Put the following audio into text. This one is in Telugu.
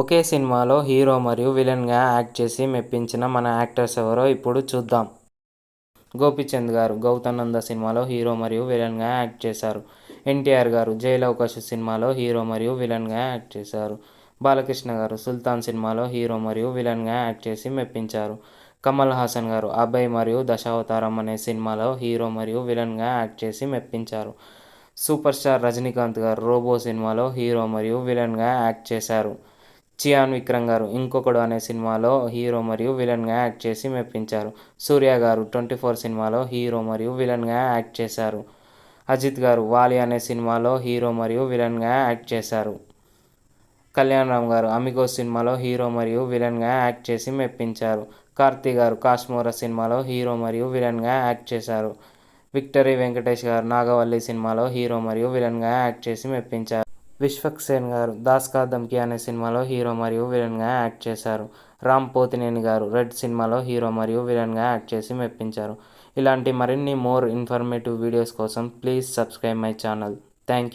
ఒకే సినిమాలో హీరో మరియు విలన్గా యాక్ట్ చేసి మెప్పించిన మన యాక్టర్స్ ఎవరో ఇప్పుడు చూద్దాం. గోపీచంద్ గారు గౌతమ్నంద సినిమాలో హీరో మరియు విలన్గా యాక్ట్ చేశారు. ఎన్టీఆర్ గారు జయలవకాశ సినిమాలో హీరో మరియు విలన్గా యాక్ట్ చేశారు. బాలకృష్ణ గారు సుల్తాన్ సినిమాలో హీరో మరియు విలన్గా యాక్ట్ చేసి మెప్పించారు. కమల్ హాసన్ గారు అభయ్ మరియు దశావతారం అనే సినిమాలో హీరో మరియు విలన్గా యాక్ట్ చేసి మెప్పించారు. సూపర్ స్టార్ రజనీకాంత్ గారు రోబో సినిమాలో హీరో మరియు విలన్గా యాక్ట్ చేశారు. చియాన్ విక్రమ్ గారు ఇంకొకడు అనే సినిమాలో హీరో మరియు విలన్గా యాక్ట్ చేసి మెప్పించారు. సూర్య గారు ట్వంటీ ఫోర్ సినిమాలో హీరో మరియు విలన్గా యాక్ట్ చేశారు. అజిత్ గారు వాలి అనే సినిమాలో హీరో మరియు విలన్గా యాక్ట్ చేశారు. కళ్యాణ్ రామ్ గారు అమిగో సినిమాలో హీరో మరియు విలన్గా యాక్ట్ చేసి మెప్పించారు. కార్తీ గారు కాశ్మోర సినిమాలో హీరో మరియు విలన్గా యాక్ట్ చేశారు. విక్టరీ వెంకటేష్ గారు నాగవల్లి సినిమాలో హీరో మరియు విలన్గా యాక్ట్ చేసి మెప్పించారు. విశ్వక్ సేన్ గారు దాస్ కా అనే సినిమాలో హీరో మరియు విలన్గా యాక్ట్ చేశారు. రామ్ పోతినేని గారు రెడ్ సినిమాలో హీరో మరియు విలన్గా యాక్ట్ చేసి మెప్పించారు. ఇలాంటి మరిన్ని మోర్ ఇన్ఫర్మేటివ్ వీడియోస్ కోసం please subscribe my channel. Thank you.